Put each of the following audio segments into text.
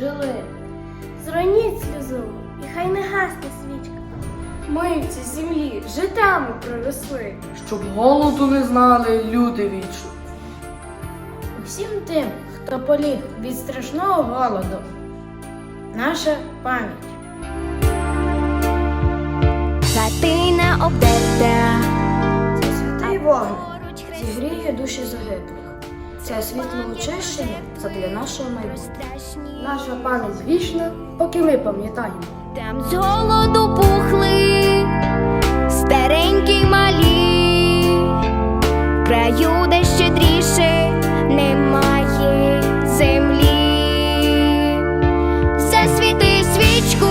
дали. Зроніть сльозу, і хай не гасне свічка. Ми в цій землі життями проросли, щоб голоду не знали люди вічно. Усім тим, хто поліг від страшного голоду. Наша пам'ять. Хатина обдерта, Це святий вогник зігріє душі загиблих. Це світло очищення це для нашого майбутнього. Наша пам'ять вічна, поки ми пам'ятаємо. там з голоду пухли, старенькі малі, в краю, де щедріше немає землі. Засвіти свічку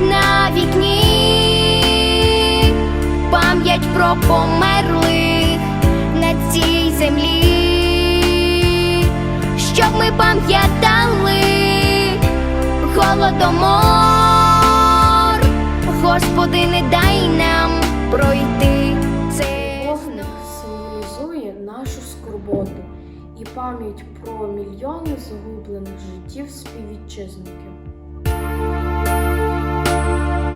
на вікні, пам'ять про цій землі, щоб ми пам'ятали голодомор, Господи, не дай нам пройти це. Вогник символізує нашу скорботу і пам'ять про мільйони загублених життів співвітчизників.